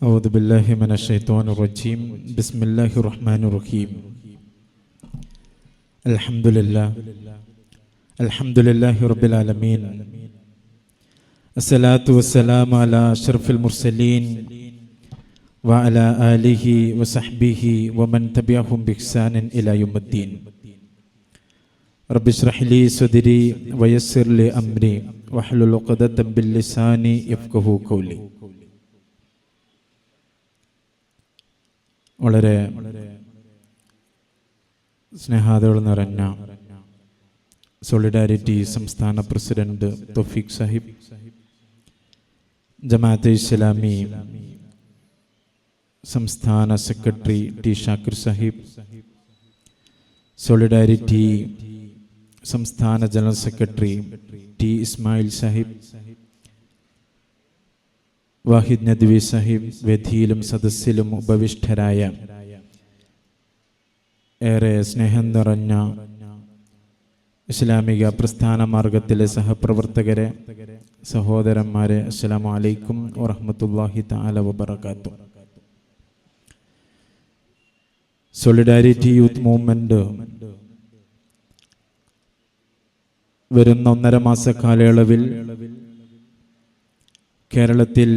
أعوذ بالله من الشيطان الرجيم. بسم الله الرحمن الرحيم. الحمد لله. الحمد لله رب العالمين. الصلاة والسلام على أشرف المرسلين وعلى آله وصحبه ومن تبعهم بإحسان إلى يوم الدين. رب اشرح لي صدري ويسر لي أمري واحلل عقدة باللسان يفقه قولي. വളരെ സ്നേഹാദോട് നിറഞ്ഞ സോളിഡാരിറ്റി സംസ്ഥാന പ്രസിഡന്റ് തൊഫീഖ് സാഹിബ് ജമാഅത്തെ ഇസ്ലാമി സംസ്ഥാന secretary T Shakir Sahib solidarity സംസ്ഥാന general secretary T Ismail Sahib Wahid Nadvi Sahib വേദിയിലും സദസ്സിലും ഉപവിഷ്ടരായ ഏറെ സ്നേഹം നിറഞ്ഞ ഇസ്ലാമിക പ്രസ്ഥാന മാർഗത്തിലെ സഹപ്രവർത്തകരെ സഹോദരന്മാരെ അസ്സലാമു വലൈക്കും വറഹമത്തല്ലാഹി താല വബർക്കാത്തു സോളിഡാരിറ്റി യൂത്ത് മൂവ്മെന്റ് വരുന്ന ഒന്നര മാസ കാലയളവിൽ കേരളത്തിൽ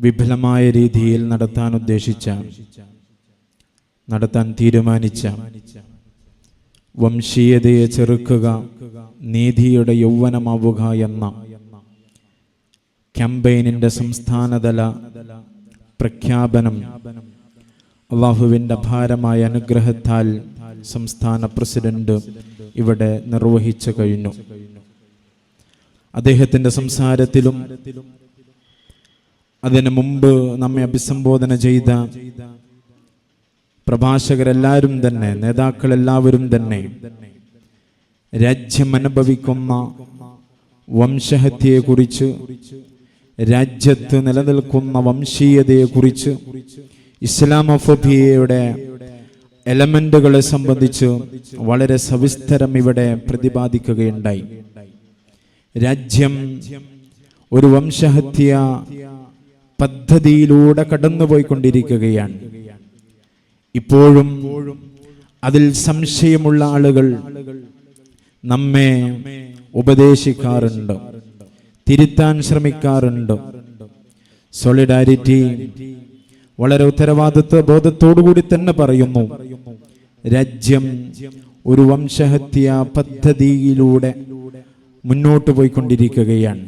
വിപുലമായ രീതിയിൽ നടത്താൻ ഉദ്ദേശിച്ച നടത്താൻ തീരുമാനിച്ച വംശീയതയെ ചെറുക്കുക നീതിയുടെ യൗവനമാവുക എന്ന ക്യാമ്പയിനിന്റെ സംസ്ഥാനതല പ്രഖ്യാപനം അള്ളാഹുവിന്റെ ഭാരമായ അനുഗ്രഹത്താൽ സംസ്ഥാന പ്രസിഡന്റ് ഇവിടെ നിർവഹിച്ചു കഴിഞ്ഞു. അദ്ദേഹത്തിന്റെ സംസാരത്തിലും അതിനു മുമ്പ് നമ്മെ അഭിസംബോധന ചെയ്ത പ്രഭാഷകരെല്ലാവരും തന്നെ നേതാക്കൾ എല്ലാവരും തന്നെ രാജ്യം അനുഭവിക്കുന്ന വംശഹത്യയെക്കുറിച്ച് രാജ്യത്ത് നിലനിൽക്കുന്ന വംശീയതയെക്കുറിച്ച് ഇസ്ലാമോഫോബിയയുടെ എലമെന്റുകളെ സംബന്ധിച്ച് വളരെ സവിസ്തരം ഇവിടെ പ്രതിപാദിക്കുകയുണ്ടായി. രാജ്യം ഒരു വംശഹത്യ പദ്ധതിയിലൂടെ കടന്നുപോയിക്കൊണ്ടിരിക്കുകയാണ്. ഇപ്പോഴും അതിൽ സംശയമുള്ള ആളുകൾ നമ്മെ ഉപദേശിക്കാറുണ്ട് തിരുത്താൻ ശ്രമിക്കാറുണ്ട്. സോളിഡാരിറ്റി വളരെ ഉത്തരവാദിത്വ ബോധത്തോടുകൂടി തന്നെ പറയുന്നു. രാജ്യം ഒരു വംശഹത്യ പദ്ധതിയിലൂടെ മുന്നോട്ട് പോയിക്കൊണ്ടിരിക്കുകയാണ്.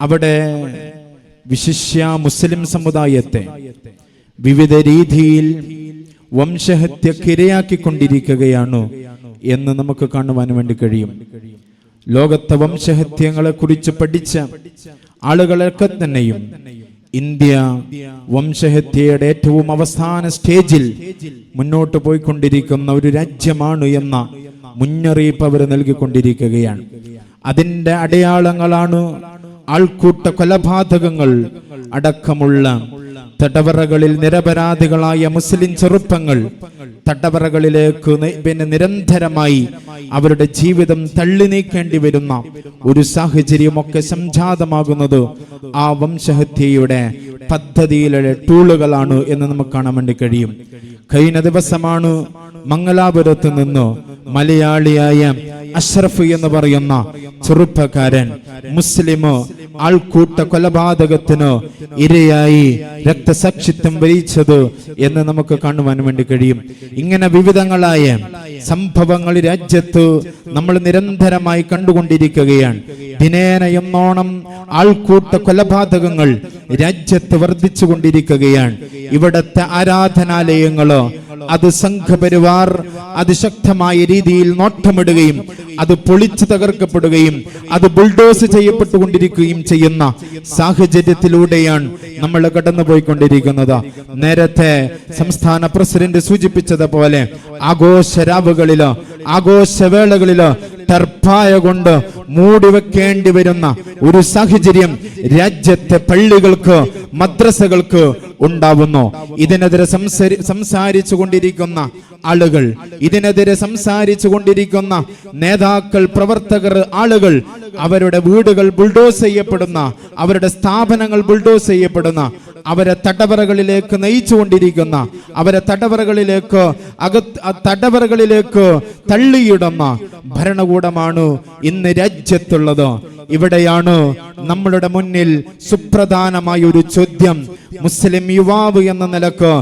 അവിടെ വിശിഷ്യ മുസ്ലിം സമുദായത്തെ വിവിധ രീതിയിൽ വംശഹത്യ വംശഹത്യക്കിരയാക്കിക്കൊണ്ടിരിക്കുകയാണ് എന്ന് നമുക്ക് കാണുവാൻ വേണ്ടി കഴിയും. ലോകത്തെ വംശഹത്യങ്ങളെ കുറിച്ച് പഠിച്ച ആളുകളൊക്കെ തന്നെയും ഇന്ത്യ വംശഹത്യയുടെ ഏറ്റവും അവസാന സ്റ്റേജിൽ മുന്നോട്ട് പോയിക്കൊണ്ടിരിക്കുന്ന ഒരു രാജ്യമാണ് എന്ന മുന്നറിയിപ്പ് അവർ നൽകിക്കൊണ്ടിരിക്കുകയാണ്. അതിന്റെ അടയാളങ്ങളാണ് ആൾക്കൂട്ട കൊലപാതകങ്ങൾ അടക്കമുള്ള തടവറകളിൽ നിരപരാധികളായ മുസ്ലിം ചെറുപ്പങ്ങൾ തടവറകളിലേക്ക് പിന്നെ നിരന്തരമായി അവരുടെ ജീവിതം തള്ളി നീക്കേണ്ടി വരുന്ന ഒരു സാഹചര്യമൊക്കെ സംജാതമാകുന്നത് ആ വംശഹത്യയുടെ പദ്ധതിയിലെ ടൂളുകളാണ് എന്ന് നമുക്ക് കാണാൻ വേണ്ടി കഴിയും. കഴിഞ്ഞ ദിവസമാണ് മംഗലാപുരത്ത് നിന്ന് മലയാളിയായ അഷ്റഫ് എന്ന് പറയുന്ന ചെറുപ്പക്കാരൻ മുസ്ലിമോ ആൾക്കൂട്ട കൊലപാതകത്തിന് ഇരയായി രക്തസാക്ഷിത്വം വരിച്ചത് എന്ന് നമുക്ക് കാണുവാൻ വേണ്ടി കഴിയും. ഇങ്ങനെ വിവിധങ്ങളായ സംഭവങ്ങൾ രാജ്യത്ത് നമ്മൾ നിരന്തരമായി കണ്ടുകൊണ്ടിരിക്കുകയാണ്. ദിനേന എന്നോണം ആൾക്കൂട്ട കൊലപാതകങ്ങൾ രാജ്യത്ത് വർദ്ധിച്ചു കൊണ്ടിരിക്കുകയാണ് ഇവിടത്തെ ആരാധനാലയങ്ങളോ അത് സംഘപരിവാർ അതിശക്തമായ രീതിയിൽ നോട്ടമിടുകയും അത് പൊളിച്ചു തകർക്കപ്പെടുകയും അത് ബുൾഡോസ് ചെയ്യപ്പെട്ടുകൊണ്ടിരിക്കുകയും ചെയ്യുന്ന സാഹചര്യത്തിലൂടെയാണ് നമ്മൾ കടന്നുപോയിക്കൊണ്ടിരിക്കുന്നത്. നേരത്തെ സംസ്ഥാന പ്രസിഡന്റ് സൂചിപ്പിച്ചതുപോലെ ആഘോഷരാവുകളിൽ ആഘോഷവേളകളിൽ ടർപ്പായ കൊണ്ട് മൂടിവെക്കേണ്ടി വരുന്ന ഒരു സാഹചര്യം രാജ്യത്തെ പള്ളികൾക്ക് മദ്രസകൾക്ക് ഉണ്ടാവുന്നു. ഇതിനെതിരെ സംസാരി സംസാരിച്ചു കൊണ്ടിരിക്കുന്ന ആളുകൾ ഇതിനെതിരെ സംസാരിച്ചു കൊണ്ടിരിക്കുന്ന നേതാക്കൾ പ്രവർത്തകർ ആളുകൾ അവരുടെ വീടുകൾ ബുൾഡോസ് ചെയ്യപ്പെടുന്ന അവരുടെ സ്ഥാപനങ്ങൾ ബുൾഡോസ് ചെയ്യപ്പെടുന്ന അവരെ തടവറകളിലേക്ക് നയിച്ചുകൊണ്ടിരിക്കുന്ന അവരെ തടവറകളിലേക്ക് അകത്ത് തടവറകളിലേക്ക് തള്ളിയിടുന്ന ഭരണകൂടമാണ് ഇന്ന് രാജ്യത്തുള്ളത്. ഇവിടെയാണ് നമ്മളുടെ മുന്നിൽ സുപ്രധാനമായ ഒരു ചോദ്യം. മുസ്ലിം യുവാവ് എന്ന നിലയ്ക്ക്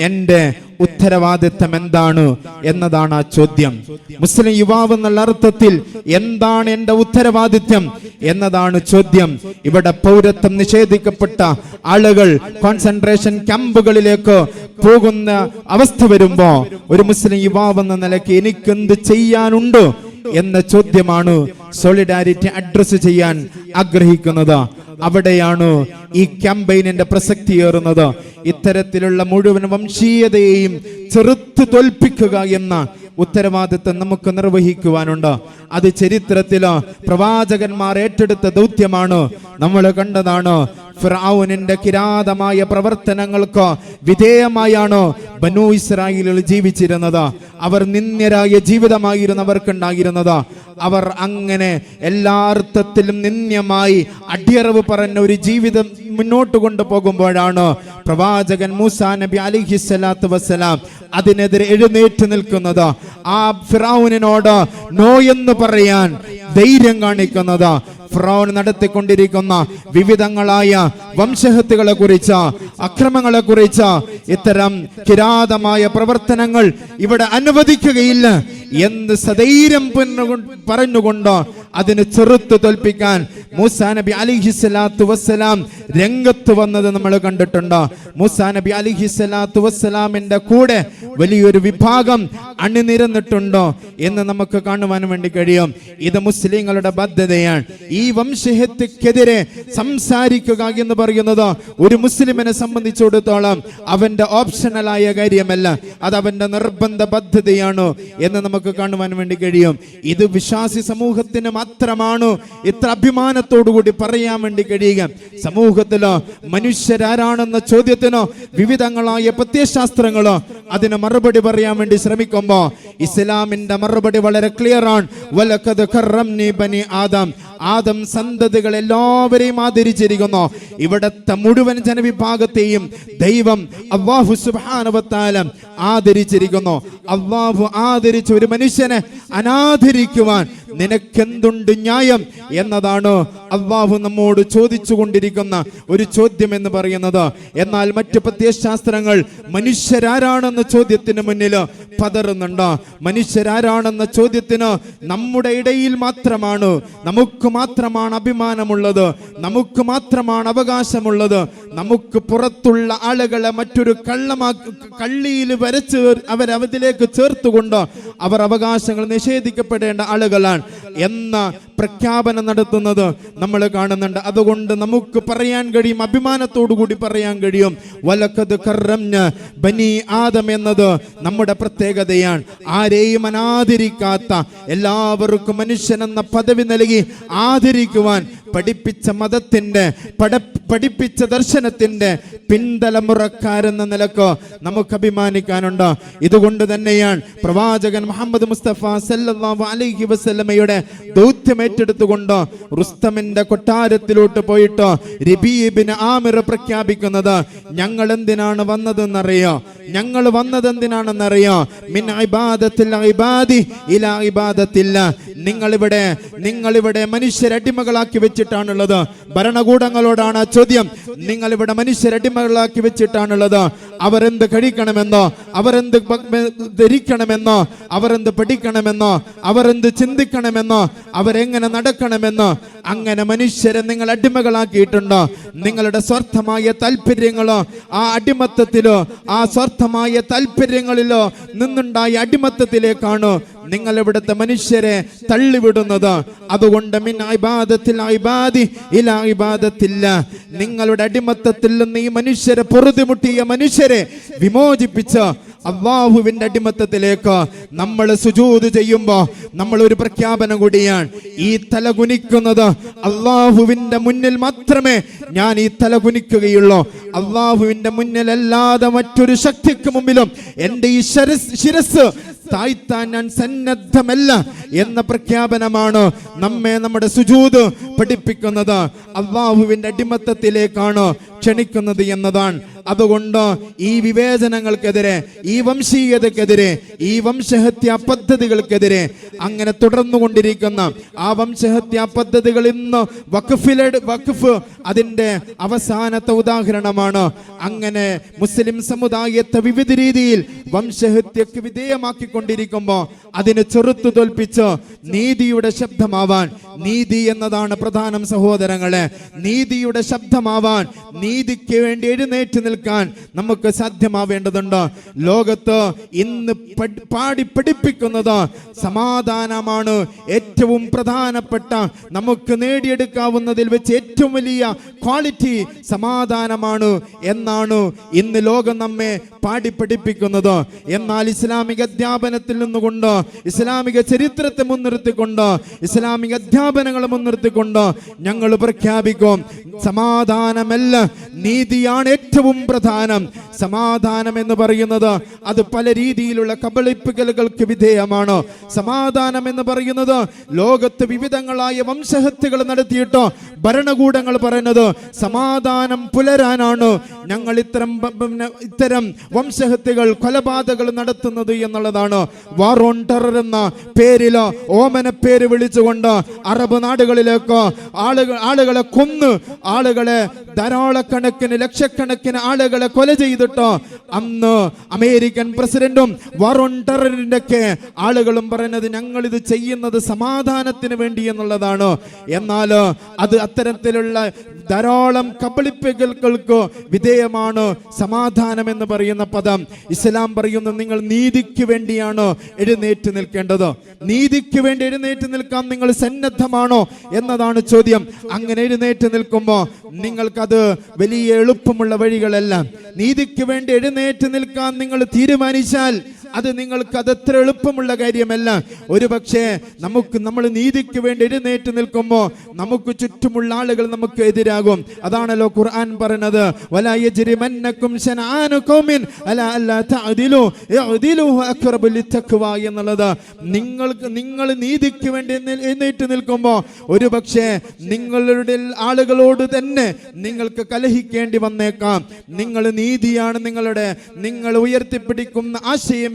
എന്റെ ഉത്തരവാദിത്തം എന്താണ് എന്നതാണ് ആ ചോദ്യം. മുസ്ലിം യുവാവ് എന്നുള്ള അർത്ഥത്തിൽ എന്താണ് എന്റെ ഉത്തരവാദിത്യം എന്നതാണ് ചോദ്യം. ഇവിടെ പൗരത്വം നിഷേധിക്കപ്പെട്ട ആളുകൾ കോൺസെൻട്രേഷൻ ക്യാമ്പുകളിലേക്ക് പോകുന്ന അവസ്ഥ വരുമ്പോ ഒരു മുസ്ലിം യുവാവ് എന്ന നിലയ്ക്ക് എനിക്കെന്ത് ചെയ്യാനുണ്ട്? എന്ന ചോദ്യമാണ് സോളിഡാരിറ്റി അഡ്രസ് ചെയ്യാൻ ആഗ്രഹിക്കുന്നത്. അവിടെയാണ് ഈ ക്യാമ്പയിനിന്റെ പ്രസക്തി ഏറുന്നത്. ഇത്തരത്തിലുള്ള മുഴുവൻ വംശീയതയെയും ചെറുത്തു തോൽപ്പിക്കുക എന്ന ഉത്തരവാദിത്വം നമുക്ക് നിർവഹിക്കുവാനുണ്ട്. അത് ചരിത്രത്തിൽ പ്രവാചകന്മാർ ഏറ്റെടുത്ത ദൗത്യമാണ്. നമ്മൾ കണ്ടതാണ് ഫിറഔനിന്റെ കിരാതമായ പ്രവർത്തനങ്ങൾക്ക് വിധേയമായാണ് ബനു ഇസ്രായേലിൽ ജീവിച്ചിരുന്നത്. അവർ നിന്ദ്യരായ ജീവിതമായിരുന്നു അവർക്കുണ്ടായിരുന്നത് അവർ അങ്ങനെ എല്ലാ അർത്ഥത്തിലും നിന്ദ്യമായി അടിയറവ് പറഞ്ഞ ഒരു ജീവിതം മുന്നോട്ട് കൊണ്ടുപോകുമ്പോഴാണ് പ്രവാചകൻ മൂസാ നബി അലിഹിസ്സലാത്തു വസ്സലാം അതിനെതിരെ എഴുന്നേറ്റ് നിൽക്കുന്നത്. ആ ഫിറാവുനോട് നോ എന്ന് പറയാൻ ധൈര്യം കാണിക്കുന്നത്. ഫിറൌൻ നടത്തിക്കൊണ്ടിരിക്കുന്ന വിവിധങ്ങളായ വംശഹത്തുകളെ കുറിച്ച അക്രമങ്ങളെ കുറിച്ച ഇത്തരം കിരാതമായ പ്രവർത്തനങ്ങൾ ഇവിടെ അനുവദിക്കുകയില്ല. എന്ന് സധൈര്യം പറഞ്ഞുകൊണ്ട് അതിന് ചെറുത്ത് തോൽപ്പിക്കാൻ മൂസാ നബി അലിഹിസ്ലാത്തു വസ്സലാം രംഗത്ത് വന്നത് നമ്മൾ കണ്ടിട്ടുണ്ട്? മൂസാ നബി അലിഹിസ്ലാത്തു വസ്സലാമിന്റെ കൂടെ വലിയൊരു വിഭാഗം അണിനിരന്നിട്ടുണ്ടോ എന്ന് നമുക്ക് കാണുവാൻ വേണ്ടി കഴിയും. ഇത് മുസ്ലിങ്ങളുടെ ബാധ്യതയാണ്. ഈ വംശഹത്യക്കെതിരെ സംസാരിക്കുക എന്ന് പറയുന്നത് ഒരു മുസ്ലിമിനെ സംബന്ധിച്ചിടത്തോളം അവന്റെ ഓപ്ഷണലായ കാര്യമല്ല. അത് അവന്റെ നിർബന്ധ പദ്ധതിയാണ് എന്ന് നമുക്ക് കാണുവാൻ വേണ്ടി കഴിയും. ഇത് വിശ്വാസി സമൂഹത്തിന് മാത്രമാണ് ഇത്ര അഭിമാനത്തോടുകൂടി പറയാൻ വേണ്ടി കഴിയുക. സമൂഹത്തിലോ മനുഷ്യരാരാണെന്ന ചോദ്യത്തിനോ വിവിധങ്ങളായ പ്രത്യയശാസ്ത്രങ്ങളോ അതിന് മറുപടി പറയാൻ വേണ്ടി ശ്രമിക്കുമ്പോ ഇസ്ലാമിന്റെ മറുപടി വളരെ ക്ലിയർ ആണ്. ബനി ആദം. ആദം സന്തതികൾ എല്ലാവരെയും ആദരിച്ചിരിക്കുന്നു. ഇവിടത്തെ മുഴുവൻ ജനവിഭാഗത്തെയും ദൈവം അള്ളാഹു സുഭാനവത്താലം ആദരിച്ചിരിക്കുന്നു. അള്ളാഹു ആദരിച്ച ഒരു മനുഷ്യനെ അനാദരിക്കുവാൻ നിനക്കെന്തുണ്ട് ന്യായം എന്നതാണ് അള്ളാഹു നമ്മോട് ചോദിച്ചു കൊണ്ടിരിക്കുന്ന ഒരു ചോദ്യം എന്ന് പറയുന്നത്. എന്നാൽ മറ്റ് പ്രത്യയശാസ്ത്രങ്ങൾ മനുഷ്യരാരാണെന്ന ചോദ്യത്തിന് മുന്നിൽ പതറുന്നുണ്ട്. മനുഷ്യരാരാണെന്ന ചോദ്യത്തിന് നമ്മുടെ ഇടയിൽ മാത്രമാണ് നമുക്ക് മാത്രമാണ് അഭിമാനമുള്ളത് നമുക്ക് മാത്രമാണ് അവകാശമുള്ളത് നമുക്ക് പുറത്തുള്ള ആളുകളെ മറ്റൊരു കള്ളമാ കള്ളിയിൽ വരച്ച് അവരവതിലേക്ക് ചേർത്തുകൊണ്ട് അവർ അവകാശങ്ങൾ നിഷേധിക്കപ്പെടേണ്ട ആളുകളാണ്. എന്ന പ്രഖ്യാപനം നടത്തുന്നത് നമ്മൾ കാണുന്നുണ്ട്. അതുകൊണ്ട് നമുക്ക് പറയാൻ കഴിയും അഭിമാനത്തോടു കൂടി പറയാൻ കഴിയും. വലക്കത് കറംന ബനി ആദം എന്നത് നമ്മുടെ പ്രത്യേകതയാണ്. ആരെയും അനാദരിക്കാത്ത എല്ലാവർക്കും മനുഷ്യൻ എന്ന പദവി നൽകി ആദരിക്കുവാൻ പഠിപ്പിച്ച മതത്തിന്റെ പട പഠിപ്പിച്ച ദർശനത്തിന്റെ പിന്തലമുറക്കാരെന്ന നിലയ്ക്ക് നമുക്ക് അഭിമാനിക്കാനുണ്ട്. ഇതുകൊണ്ട് തന്നെയാണ് പ്രവാചകൻ മുഹമ്മദ് മുസ്തഫ സല്ലല്ലാഹു അലൈഹി വസ്ലമയുടെ ദൗത്യം ഏറ്റെടുത്തുകൊണ്ട് റുസ്തമിന്റെ കൊട്ടാരത്തിലോട്ട് പോയിട്ട് രബീബിന് ആമിർ പ്രഖ്യാപിക്കുന്നത് ഞങ്ങൾ എന്തിനാണ് വന്നതെന്നറിയോ? ഞങ്ങൾ വന്നത് എന്തിനാണെന്നറിയോ മിൻ ഇബാദത്തിൽ ഇബാദി ഇബാദത്തില്ല. നിങ്ങളിവിടെ നിങ്ങളിവിടെ മനുഷ്യരടിമകളാക്കി വെച്ചിട്ടാണുള്ളത്. ഭരണകൂടങ്ങളോടാണ് ചോദ്യം. നിങ്ങളിവിടെ മനുഷ്യരടിമകളാക്കി വെച്ചിട്ടാണുള്ളത്. അവരെന്ത് കഴിക്കണമെന്നോ അവരെന്ത് ധരിക്കണമെന്ന് അവരെന്ത് പഠിക്കണമെന്നോ അവരെന്ത് ചിന്തിക്കണമെന്നോ അവരെങ്ങനെ നടക്കണമെന്നോ അങ്ങനെ മനുഷ്യരെ നിങ്ങൾ അടിമകളാക്കിയിട്ടുണ്ട്? നിങ്ങളുടെ സ്വാർത്ഥമായ താല്പര്യങ്ങളോ ആ അടിമത്തത്തിലോ ആ സ്വാർത്ഥമായ താല്പര്യങ്ങളിലോ നിന്നുണ്ടായ അടിമത്തത്തിലേക്കാണ് നിങ്ങൾ ഇവിടുത്തെ മനുഷ്യരെ തള്ളിവിടുന്നത് അതുകൊണ്ട് മിൻ ഇബാദത്തിൽ ഇബാദി ഇലാ നിങ്ങളുടെ അടിമത്തത്തിൽ നിന്ന് ഈ മനുഷ്യരെ പൊറുതിമുട്ടിയ മനുഷ്യരെ വിമോചിപ്പിച്ച് അള്ളാഹുവിന്റെ അടിമത്തത്തിലേക്ക് നമ്മൾ സുജൂത് ചെയ്യുമ്പോ നമ്മൾ ഒരു പ്രഖ്യാപനം കൂടിയാണ്. ഈ തല കുനിക്കുന്നത് അള്ളാഹുവിന്റെ മുന്നിൽ മാത്രമേ ഞാൻ ഈ തല കുനിക്കുകയുള്ളൂ. അള്ളാഹുവിന്റെ മുന്നിലല്ലാതെ മറ്റൊരു ശക്തിക്ക് മുമ്പിലും എന്റെ ഈ ശിരസ് ഞാൻ സന്നദ്ധമല്ല എന്ന പ്രഖ്യാപനമാണ് നമ്മെ നമ്മുടെ സുജൂത് പഠിപ്പിക്കുന്നത്. അള്ളാഹുവിന്റെ അടിമത്തത്തിലേക്കാണ് ക്ഷണിക്കുന്നത് എന്നതാണ്. അതുകൊണ്ട് ഈ വിവേചനങ്ങൾക്കെതിരെ ഈ വംശീയതക്കെതിരെ ഈ വംശഹത്യാ പദ്ധതികൾക്കെതിരെ അങ്ങനെ തുടർന്നുകൊണ്ടിരിക്കുന്ന ആ വംശഹത്യാ പദ്ധതികൾ ഇന്ന് വഖഫിലെ വഖഫ് അതിന്റെ അവസാനത്തെ ഉദാഹരണമാണ്. അങ്ങനെ മുസ്ലിം സമുദായത്തെ വിവിധ രീതിയിൽ വംശഹത്യക്ക് വിധേയമാക്കിക്കൊണ്ടിരിക്കുമ്പോൾ അതിനെ ചെറുത്തു തോൽപ്പിച്ച് നീതിയുടെ ശബ്ദമാവാൻ നീതി എന്നതാണ് പ്രധാനം സഹോദരങ്ങളെ നീതിയുടെ ശബ്ദമാവാൻ നീതിക്ക് വേണ്ടി എഴുന്നേറ്റ് നിൽക്കാൻ നമുക്ക് സാധ്യമാവേണ്ടതുണ്ട്. ലോകത്ത് ഇന്ന് പാടി പഠിപ്പിക്കുന്നത് സമാധാനമാണ്. ഏറ്റവും പ്രധാനപ്പെട്ട നമുക്ക് നേടിയെടുക്കാവുന്നതിൽ വെച്ച് ഏറ്റവും വലിയ ക്വാളിറ്റി സമാധാനമാണ് എന്നാണ് ഇന്ന് ലോകം നമ്മെ പാടി പഠിപ്പിക്കുന്നത്. എന്നാൽ ഇസ്ലാമിക അധ്യാപനത്തിൽ നിന്നുകൊണ്ട് ഇസ്ലാമിക ചരിത്രത്തെ മുൻനിർത്തിക്കൊണ്ട് ഇസ്ലാമിക അധ്യാപനങ്ങളെ മുൻനിർത്തിക്കൊണ്ട് ഞങ്ങൾ പ്രഖ്യാപിക്കും സമാധാനമല്ല നീതിയാണ് ഏറ്റവും പ്രധാനം. സമാധാനം എന്ന് പറയുന്നത് അത് പല രീതിയിലുള്ള കബളിപ്പിക്കലുകൾക്ക് വിധേയമാണ്. സമാധാനം എന്ന് പറയുന്നത് ലോകത്ത് വിവിധങ്ങളായ വംശഹത്യകൾ നടത്തിയിട്ടോ ഭരണകൂടങ്ങൾ പറയുന്നത് സമാധാനം പുലരാനാണ്. ഞങ്ങൾ ഇത്തരം ഇത്തരം വംശഹത്യകൾ കൊലപാതകൾ നടത്തുന്നത് എന്നുള്ളതാണ്. വാർ ഓൺ ടെറർ എന്ന പേരിൽ ഓമന പേര് വിളിച്ചുകൊണ്ട് അറബ് നാടുകളിലേക്ക് ആളുകൾ ആളുകളെ കൊന്ന് ആളുകളെ ധാരാളക്കണക്കിന് ലക്ഷക്കണക്കിന് ആളുകളെ കൊല ചെയ്തിട്ട് അന്ന് അമേരിക്കൻ പ്രസിഡന്റും വറുൺ ഓൺ ടെററിന്റെ ഒക്കെ ആളുകളും പറയുന്നത് ഞങ്ങൾ ഇത് ചെയ്യുന്നത് സമാധാനത്തിന് വേണ്ടി എന്നുള്ളതാണ്. എന്നാൽ അത് അത്തരത്തിലുള്ള ധാരാളം കബളിപ്പുകൾക്ക് വിധേയമാണ് സമാധാനം എന്ന് പറയുന്ന പദം. ഇസ്ലാം പറയുന്നത് നിങ്ങൾ നീതിക്ക് വേണ്ടിയാണ് എഴുന്നേറ്റ് നിൽക്കേണ്ടത്. നീതിക്ക് വേണ്ടി എഴുന്നേറ്റ് നിൽക്കാൻ നിങ്ങൾ സന്നദ്ധമാണോ എന്നതാണ് ചോദ്യം. അങ്ങനെ എഴുന്നേറ്റ് നിൽക്കുമ്പോൾ നിങ്ങൾക്കത് വലിയ എളുപ്പമുള്ള വഴികളല്ല. നീതിക്ക് വേണ്ടി എഴുന്നേറ്റ് നിൽക്കാൻ നിങ്ങൾ തീരുമാനിച്ചാൽ അത് നിങ്ങൾക്ക് അത് എത്ര എളുപ്പമുള്ള കാര്യമല്ല. ഒരു പക്ഷേ നമുക്ക് നമ്മൾ നീതിക്ക് വേണ്ടി എഴുന്നേറ്റ് നിൽക്കുമ്പോൾ നമുക്ക് ചുറ്റുമുള്ള ആളുകൾ നമുക്ക് എതിരാകും. അതാണല്ലോ ഖുർആൻ ലിത്തഖ്വ എന്നുള്ളത്. നിങ്ങൾക്ക് നിങ്ങൾ നീതിക്ക് വേണ്ടി എഴുന്നേ- എഴുന്നേറ്റ് നിൽക്കുമ്പോൾ ഒരു പക്ഷേ നിങ്ങളുടെ ആളുകളോട് തന്നെ നിങ്ങൾക്ക് കലഹിക്കേണ്ടി വന്നേക്കാം. നിങ്ങൾ നീതിയാണ് നിങ്ങളുടെ നിങ്ങൾ ഉയർത്തിപ്പിടിക്കുന്ന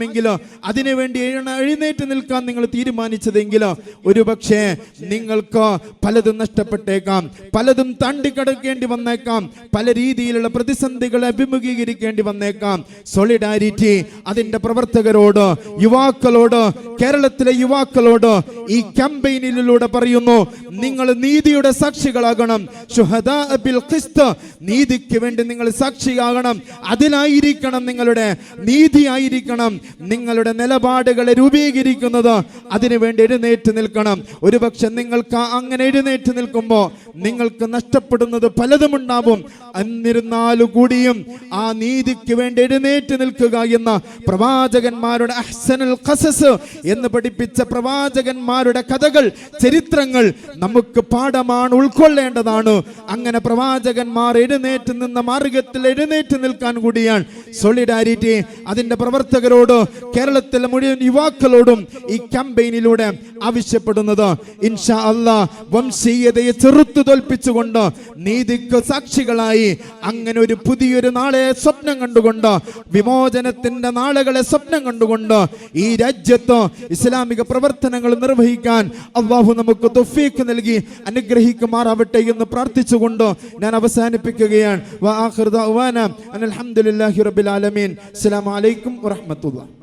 ആശയമെങ്കിലോ അതിനുവേണ്ടി എഴുന്ന- എഴുന്നേറ്റ് നിൽക്കാൻ നിങ്ങൾ തീരുമാനിച്ചതെങ്കിൽ ഒരു പക്ഷേ നിങ്ങൾക്ക് പലതും നഷ്ടപ്പെട്ടേക്കാം പലതും തണ്ടിക്കടക്കേണ്ടി വന്നേക്കാം പല രീതിയിലുള്ള പ്രതിസന്ധികളെ അഭിമുഖീകരിക്കേണ്ടി വന്നേക്കാം. സോളിഡാരിറ്റി അതിന്റെ പ്രവർത്തകരോട് യുവാക്കളോട് കേരളത്തിലെ യുവാക്കളോട് ഈ ക്യാമ്പയിനിലൂടെ പറയുന്നു നിങ്ങൾ നീതിയുടെ സാക്ഷികളാകണം. നീതിക്ക് വേണ്ടി നിങ്ങൾ സാക്ഷിയാകണം. അതിലായിരിക്കണം നിങ്ങളുടെ നീതിയായിരിക്കണം. നിങ്ങളുടെ നിലപാടുകളെ രൂപീകരിക്കുന്നത് അതിനുവേണ്ടി എഴുന്നേറ്റ് നിൽക്കണം. ഒരുപക്ഷെ നിങ്ങൾക്ക് അങ്ങനെ എഴുന്നേറ്റ് നിൽക്കുമ്പോൾ നിങ്ങൾക്ക് നഷ്ടപ്പെടുന്നത് പലതും ഉണ്ടാവും. എന്നിരുന്നാലും കൂടിയും ആ നീതിക്ക് വേണ്ടി എഴുന്നേറ്റ് നിൽക്കുക എന്ന പ്രവാചകന്മാരുടെ അഹ്സനൽ ഖസസ് എന്ന് പഠിപ്പിച്ച പ്രവാചകന്മാരുടെ കഥകൾ ചരിത്രങ്ങൾ നമുക്ക് പാഠമാണ് ഉൾക്കൊള്ളേണ്ടതാണ്. അങ്ങനെ പ്രവാചകന്മാർ എഴുന്നേറ്റ് നിന്ന മാർഗത്തിൽ എഴുന്നേറ്റ് നിൽക്കാൻ കൂടിയാണ്. സോളിഡാരിറ്റി അതിന്റെ പ്രവർത്തകരോട് കേരളത്തിലെ മുഴുവൻ യുവാക്കളോടും ഈ ക്യാമ്പയിനിലൂടെ ആവശ്യപ്പെടുന്നത്. ഇൻഷാ അല്ല വംശീയതയെ ചെറുത്തു തോൽപ്പിച്ചുകൊണ്ട് നീതിക്ക് സാക്ഷികളായി അങ്ങനെ ഒരു പുതിയൊരു നാളെ സ്വപ്നം കണ്ടുകൊണ്ട് വിമോചനത്തിന്റെ നാളുകളെ സ്വപ്നം കണ്ടുകൊണ്ട് ഈ രാജ്യത്ത് ഇസ്ലാമിക പ്രവർത്തനങ്ങൾ നിർവഹിക്കാൻ അള്ളാഹു നമുക്ക് തൊഫീക്ക് നൽകി അനുഗ്രഹിക്കുമാറാവട്ടെ എന്ന് പ്രാർത്ഥിച്ചുകൊണ്ട് ഞാൻ അവസാനിപ്പിക്കുകയാണ്. അനിൽ റബ്ബിൽ ആലമീൻ. അസ്സലാമു അലൈക്കും വറഹ്മത്തുള്ളാഹി.